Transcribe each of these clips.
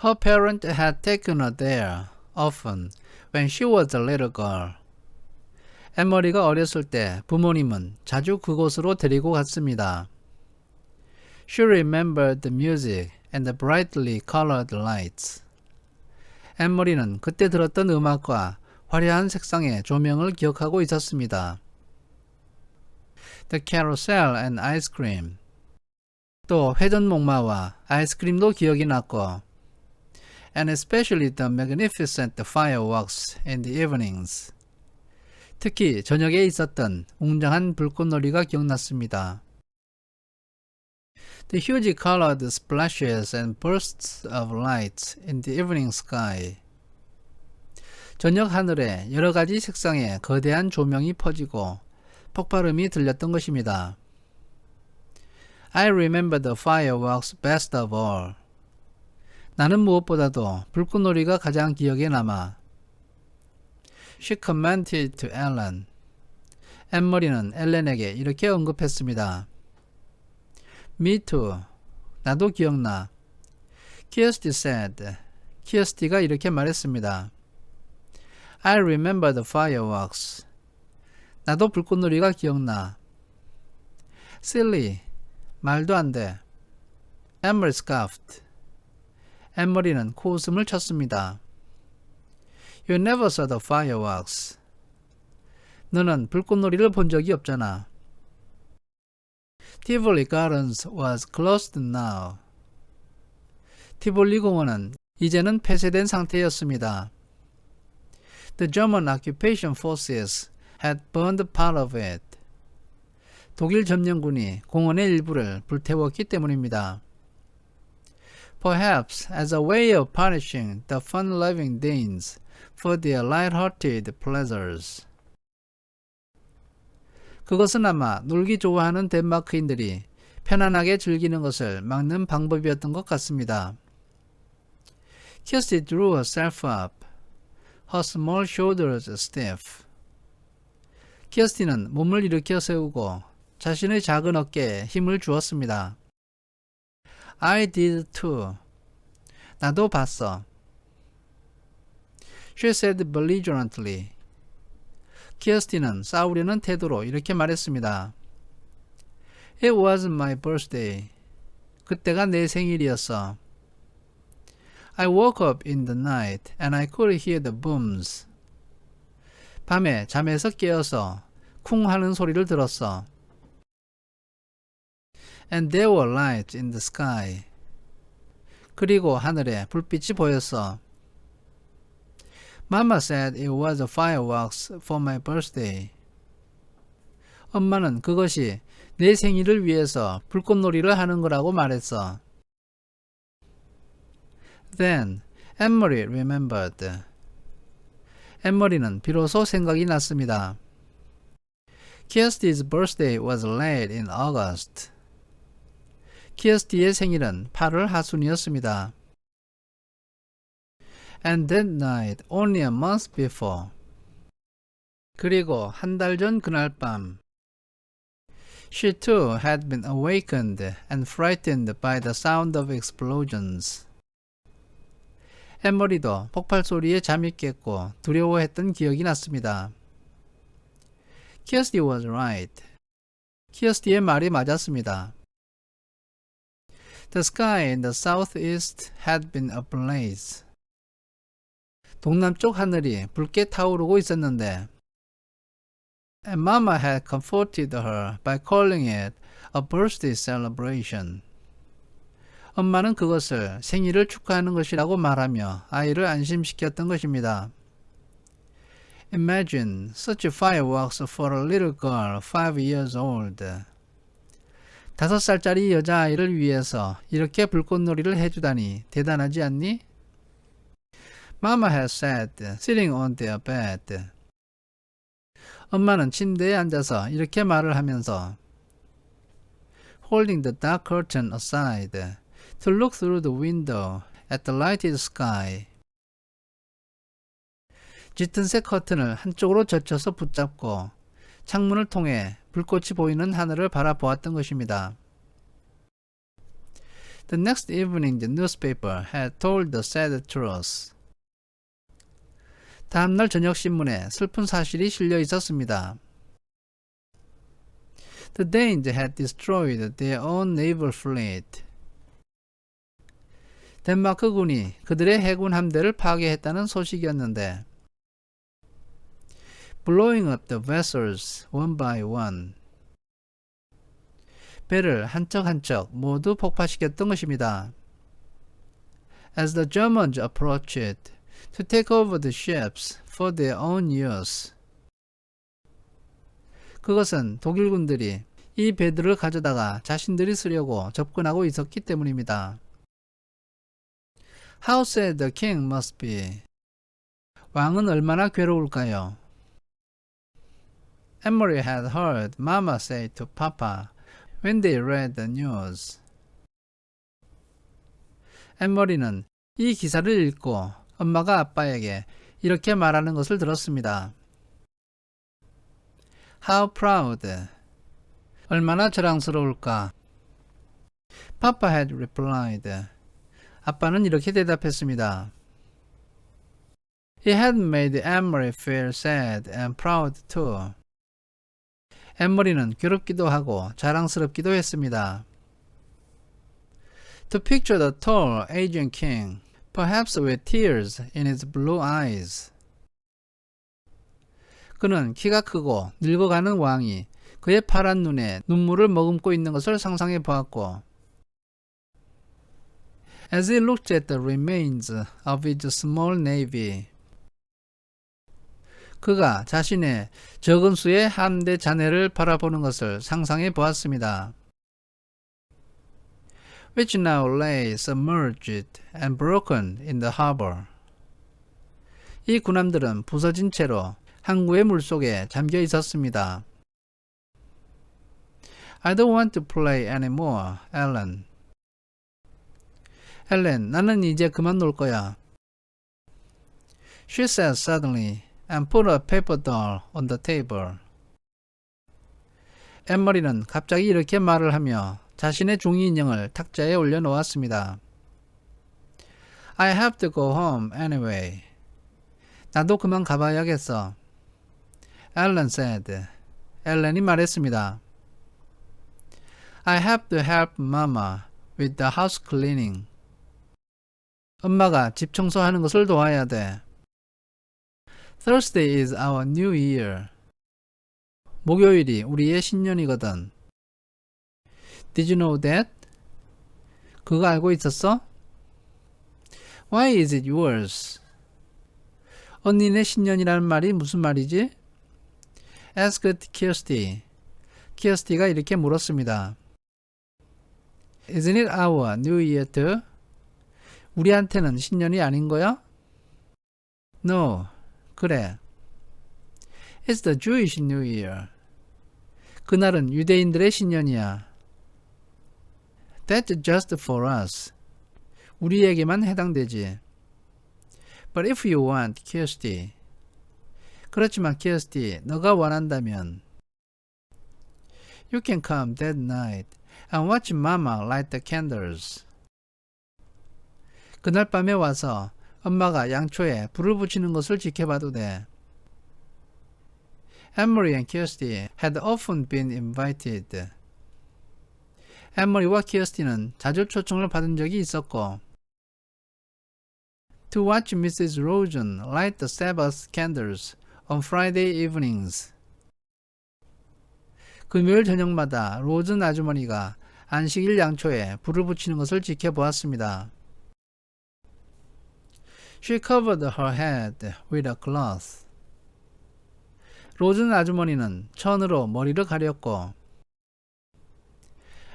Her parents had taken her there often when she was a little girl. 엠머리가 어렸을 때 부모님은 자주 그곳으로 데리고 갔습니다. She remembered the music and the brightly colored lights. 엠머리는 그때 들었던 음악과 화려한 색상의 조명을 기억하고 있었습니다. The carousel and ice cream. 또 회전 목마와 아이스크림도 기억이 났고, and especially the magnificent fireworks in the evenings. 특히 저녁에 있었던 웅장한 불꽃놀이가 기억났습니다. The huge colored splashes and bursts of light in the evening sky. 저녁 하늘에 여러 가지 색상의 거대한 조명이 퍼지고 폭발음이 들렸던 것입니다. I remember the fireworks best of all. 나는 무엇보다도 불꽃놀이가 가장 기억에 남아. She commented to Ellen. 엠머리는 엘렌에게 이렇게 언급했습니다. Me too. 나도 기억나. Kirsty said. 키어스티가 이렇게 말했습니다. I remember the fireworks. 나도 불꽃놀이가 기억나. Silly. 말도 안 돼. Emily scoffed. 엠머리는 코웃음을 쳤습니다. You never saw the fireworks. 너는 불꽃놀이를 본 적이 없잖아. Tivoli Gardens was closed now. 티볼리 공원은 이제는 폐쇄된 상태였습니다. The German occupation forces had burned part of it. 독일 점령군이 공원의 일부를 불태웠기 때문입니다. Perhaps as a way of punishing the fun-loving Danes for their light-hearted pleasures. 그것은 아마 놀기 좋아하는 덴마크인들이 편안하게 즐기는 것을 막는 방법이었던 것 같습니다. Kirsty drew herself up, her small shoulders stiff. 키어스티는 몸을 일으켜 세우고 자신의 작은 어깨에 힘을 주었습니다. I did too. 나도 봤어. She said belligerently. 키어스티는 싸우려는 태도로 이렇게 말했습니다. It was my birthday. 그때가 내 생일이었어. I woke up in the night and I could hear the booms. 밤에 잠에서 깨어서 쿵 하는 소리를 들었어. And there were lights in the sky. 그리고 하늘에 불빛이 보였어. Mama said it was fireworks for my birthday. 엄마는 그것이 내 생일을 위해서 불꽃놀이를 하는 거라고 말했어. Then Emily remembered. 엠머리는 비로소 생각이 났습니다. Kirsty's birthday was late in August. 키어스티의 생일은 8월 하순이었습니다. And that night, only a month before. 그리고 한 달 전 그날 밤. She too had been awakened and frightened by the sound of explosions. 엠머리도 폭발 소리에 잠이 깼고 두려워했던 기억이 났습니다. 키어스티 was right. 키어스티의 말이 맞았습니다. The sky in the southeast had been ablaze. 동남쪽 하늘이 붉게 타오르고 있었는데 and Mama had comforted her by calling it a birthday celebration. 엄마는 그것을 생일을 축하하는 것이라고 말하며 아이를 안심시켰던 것입니다. Imagine such fireworks for a little girl five years old. 다섯 살짜리 여자아이를 위해서 이렇게 불꽃놀이를 해주다니 대단하지 않니? Mama has said, sitting on their bed. 엄마는 침대에 앉아서 이렇게 말을 하면서 holding the dark curtain aside to look through the window at the lighted sky. 짙은색 커튼을 한쪽으로 젖혀서 붙잡고 창문을 통해 불꽃이 보이는 하늘을 바라보았던 것입니다. The next evening the newspaper had told the sad truth. 다음날 저녁 신문에 슬픈 사실이 실려 있었습니다. The Danes had destroyed their own naval fleet. 덴마크군이 그들의 해군 함대를 파괴했다는 소식이었는데 blowing up the vessels one by one. 배를 한척 한척 모두 폭파시켰던 것입니다. As the Germans approached to take over the ships for their own use. 그것은 독일군들이 이 배들을 가져다가 자신들이 쓰려고 접근하고 있었기 때문입니다. How sad the king must be. 왕은 얼마나 괴로울까요? Emery had heard Mama say to Papa when they read the news. 엠머리는 이 기사를 읽고 엄마가 아빠에게 이렇게 말하는 것을 들었습니다. How proud. 얼마나 자랑스러울까. Papa had replied. 아빠는 이렇게 대답했습니다. He had made Emery feel sad and proud too. 엠머리는 괴롭기도 하고 자랑스럽기도 했습니다. To picture the tall Asian king, perhaps with tears in his blue eyes. 그는 키가 크고 늙어가는 왕이 그의 파란 눈에 눈물을 머금고 있는 것을 상상해 보았고, as he looked at the remains of his small navy, 그가 자신의 적은 수의 함대 잔해를 바라보는 것을 상상해 보았습니다. which now lay submerged and broken in the harbor. 이 군함들은 부서진 채로 항구의 물속에 잠겨 있었습니다. I don't want to play anymore, Ellen. 앨런, 나는 이제 그만 놀 거야. She said suddenly and put a paper doll on the table. 엠머리는 갑자기 이렇게 말을 하며 자신의 종이 인형을 탁자에 올려놓았습니다. I have to go home anyway. 나도 그만 가봐야겠어. Ellen said. 앨런이 말했습니다. I have to help Mama with the house cleaning. 엄마가 집 청소하는 것을 도와야 돼. Thursday is our new year. 목요일이 우리의 신년이거든. Did you know that? 그거 알고 있었어? Why is it yours? 언니네 신년이라는 말이 무슨 말이지? asked Kirsty. 키어스티가 이렇게 물었습니다. Isn't it our new year too? 우리한테는 신년이 아닌 거야? No. 그래. It's the Jewish New Year. 그날은 유대인들의 신년이야. That's just for us. 우리에게만 해당되지. But if you want, Kirsty. 그렇지만 키어스티, 너가 원한다면 You can come that night and watch Mama light the candles. 그날 밤에 와서 엄마가 양초에 불을 붙이는 것을 지켜봐도 돼. Emery and Kirsty had often been invited. 에머리와 키어스티는 자주 초청을 받은 적이 있었고 To watch Mrs. Rosen light the Sabbath candles on Friday evenings. 금요일 저녁마다 로즌 아주머니가 안식일 양초에 불을 붙이는 것을 지켜보았습니다. She covered her head with a cloth. 로즌 아주머니는 천으로 머리를 가렸고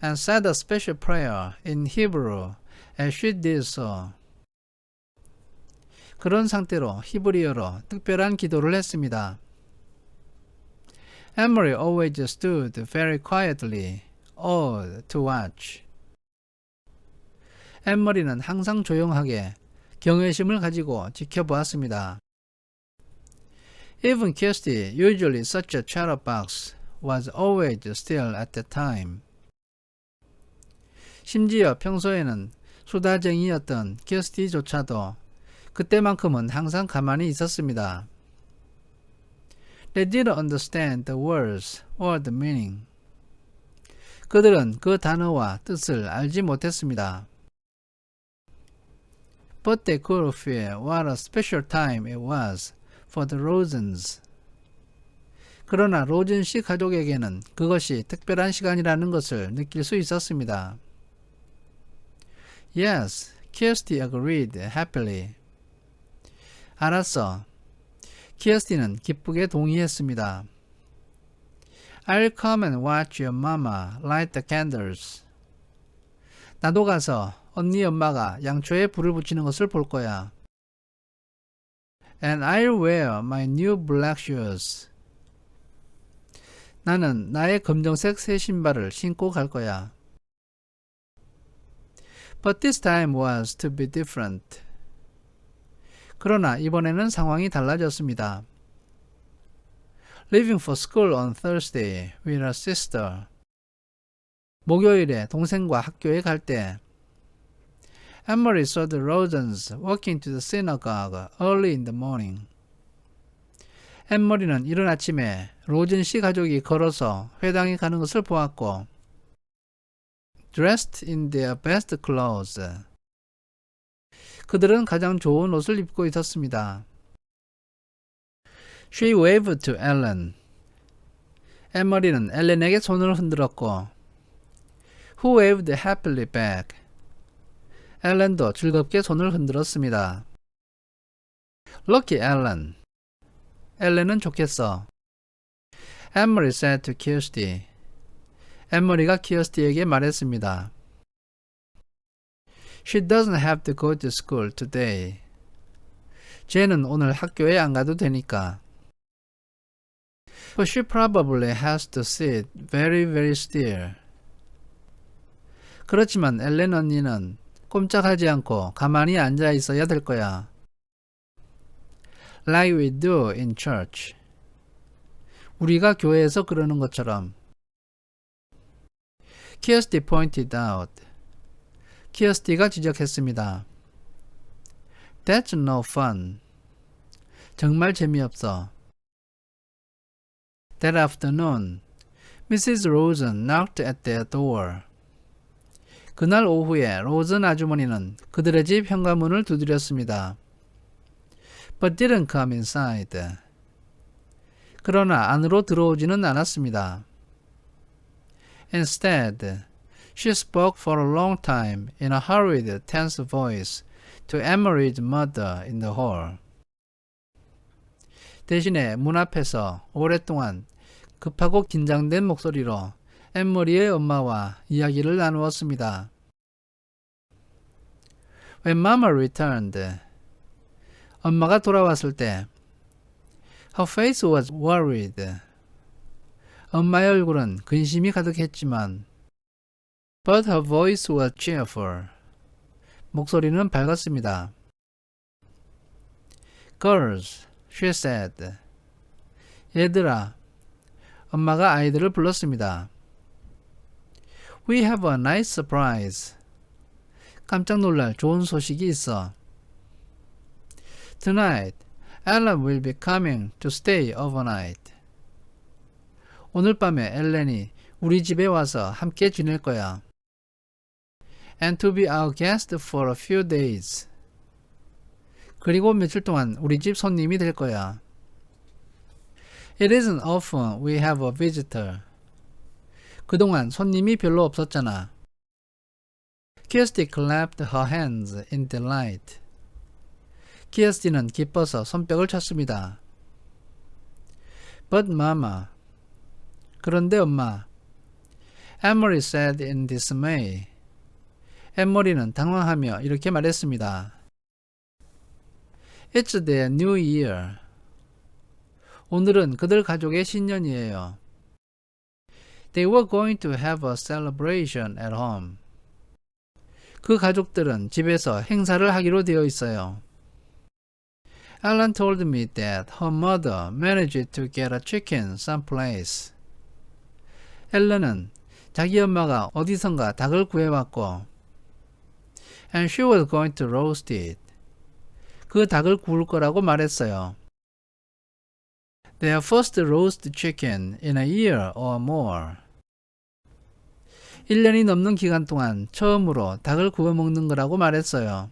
and said a special prayer in Hebrew as she did so. 그런 상태로 히브리어로 특별한 기도를 했습니다. Emery always stood very quietly, awed to watch. 엠머리는 항상 조용하게 경외심을 가지고 지켜보았습니다. Even Kirsty, usually such a chatterbox, was always still at the time. 심지어 평소에는 수다쟁이였던 키어스티조차도 그때만큼은 항상 가만히 있었습니다. They didn't understand the words or the meaning. 그들은 그 단어와 뜻을 알지 못했습니다. But they could feel what a special time it was for the Rosens. 그러나 로즌 씨 가족에게는 그것이 특별한 시간이라는 것을 느낄 수 있었습니다. Yes, Kirsty agreed happily. 알았어. 키어스티는 기쁘게 동의했습니다. I'll come and watch your mama light the candles. 나도 가서 언니 엄마가 양초에 불을 붙이는 것을 볼 거야. And I'll wear my new black shoes. 나는 나의 검정색 새 신발을 신고 갈 거야. But this time was to be different. 그러나 이번에는 상황이 달라졌습니다. Leaving for school on Thursday with her sister. 목요일에 동생과 학교에 갈 때 Emily saw the Rosens walking to the synagogue early in the morning. 엠머리는 이른 아침에 로즌 씨 가족이 걸어서 회당에 가는 것을 보았고 dressed in their best clothes. 그들은 가장 좋은 옷을 입고 있었습니다. She waved to Ellen. 에머리는 엘렌에게 손을 흔들었고 Who waved happily back. 엘렌도 즐겁게 손을 흔들었습니다. Lucky Ellen. 엘렌은 좋겠어. Emily said to Kirsty. 에머리가 키어스티에게 말했습니다. She doesn't have to go to school today. 쟤는 오늘 학교에 안 가도 되니까. But she probably has to sit very, very still. 그렇지만 엘렌 언니는 꼼짝하지 않고 가만히 앉아 있어야 될 거야. Like we do in church. 우리가 교회에서 그러는 것처럼. 키어스티 pointed out. 키어스티가 지적했습니다. That's no fun. 정말 재미없어. That afternoon, Mrs. Rosen knocked at their door. 그날 오후에 로즌 아주머니는 그들의 집 현관문을 두드렸습니다. But didn't come inside. 그러나 안으로 들어오지는 않았습니다. Instead, she spoke for a long time in a hurried, tense voice to Emery's mother in the hall. 대신에 문 앞에서 오랫동안 급하고 긴장된 목소리로 엠머리의 엄마와 이야기를 나누었습니다. When Mama returned, 엄마가 돌아왔을 때 Her face was worried. 엄마의 얼굴은 근심이 가득했지만 But her voice was cheerful. 목소리는 밝았습니다. Girls, she said. 얘들아, 엄마가 아이들을 불렀습니다. We have a nice surprise. 깜짝 놀랄 좋은 소식이 있어. Tonight, Ellen will be coming to stay overnight. 오늘 밤에 엘렌이 우리 집에 와서 함께 지낼 거야. And to be our guest for a few days. 그리고 며칠 동안 우리 집 손님이 될 거야. It isn't often we have a visitor. 그동안 손님이 별로 없었잖아. 키어스티 clapped her hands in delight. 키어스티는 기뻐서 손뼉을 쳤습니다. But mama. 그런데 엄마. Emily said in dismay. 엠머리는 당황하며 이렇게 말했습니다. It's their new year. 오늘은 그들 가족의 신년이에요. They were going to have a celebration at home. 그 가족들은 집에서 행사를 하기로 되어 있어요. Alan told me that her mother managed to get a chicken someplace. 앨런은 자기 엄마가 어디선가 닭을 구해왔고 and she was going to roast it. 그 닭을 구울 거라고 말했어요. Their first roast chicken in a year or more. 1년이 넘는 기간 동안 처음으로 닭을 구워 먹는 거라고 말했어요.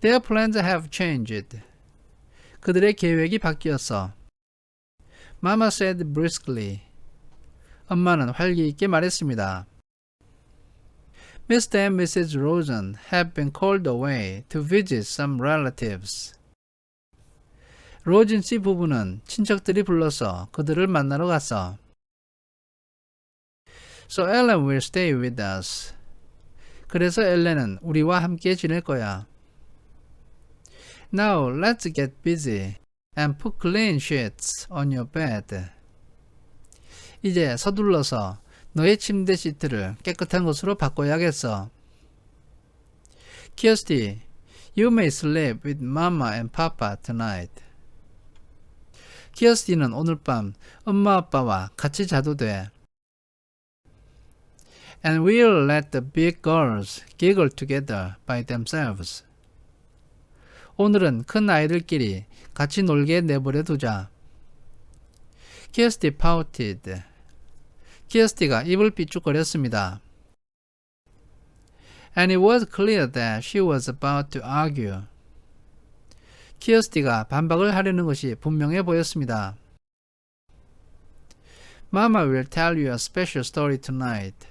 Their plans have changed. 그들의 계획이 바뀌었어. Mama said briskly. 엄마는 활기 있게 말했습니다. Mr. and Mrs. Rosen have been called away to visit some relatives. 로진 씨 부부는 친척들이 불러서 그들을 만나러 갔어. So Ellen will stay with us. 그래서 엘렌은 우리와 함께 지낼 거야. Now let's get busy and put clean sheets on your bed. 이제 서둘러서 너의 침대 시트를 깨끗한 것으로 바꿔야겠어. 키어스티, you may sleep with mama and papa tonight. 키어스티는 오늘 밤 엄마 아빠와 같이 자도 돼. And we'll let the big girls giggle together by themselves. 오늘은 큰 아이들끼리 같이 놀게 내버려 두자. 키어스티 pouted. 키어스티가 입을 삐죽거렸습니다. And it was clear that she was about to argue. 키어스티가 반박을 하려는 것이 분명해 보였습니다. Mama will tell you a special story tonight.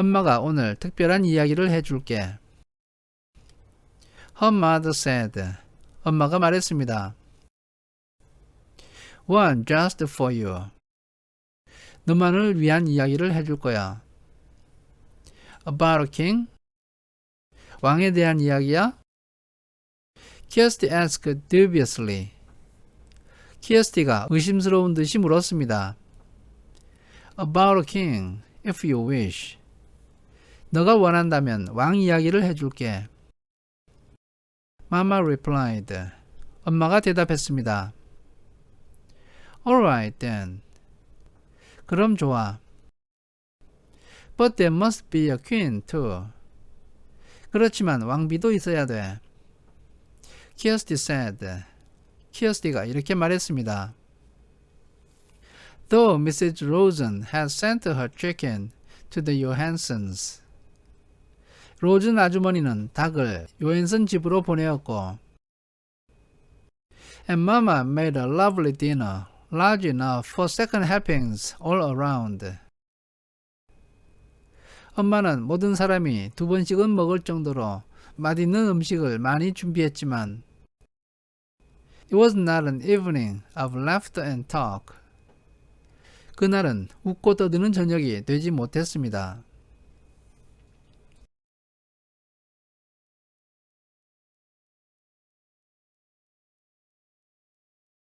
엄마가 오늘 특별한 이야기를 해줄게. Her mother said. 엄마가 말했습니다. One just for you. 너만을 위한 이야기를 해줄 거야. About a king? 왕에 대한 이야기야? 키어스티 asked dubiously. 키어스티가 의심스러운 듯이 물었습니다. About a king, if you wish. 너가 원한다면 왕 이야기를 해줄게. Mama replied. 엄마가 대답했습니다. Alright then. 그럼 좋아. But there must be a queen too. 그렇지만 왕비도 있어야 돼. 키어스티 said. 키어스티가 이렇게 말했습니다. Though Mrs. Rosen has sent her chicken to the Johansons. 로즌 아주머니는 닭을 요한슨 집으로 보내었고 And Mama made a lovely dinner large enough for second helpings all around. 엄마는 모든 사람이 두 번씩은 먹을 정도로 맛있는 음식을 많이 준비했지만 It was not an evening of laughter and talk. 그날은 웃고 떠드는 저녁이 되지 못했습니다.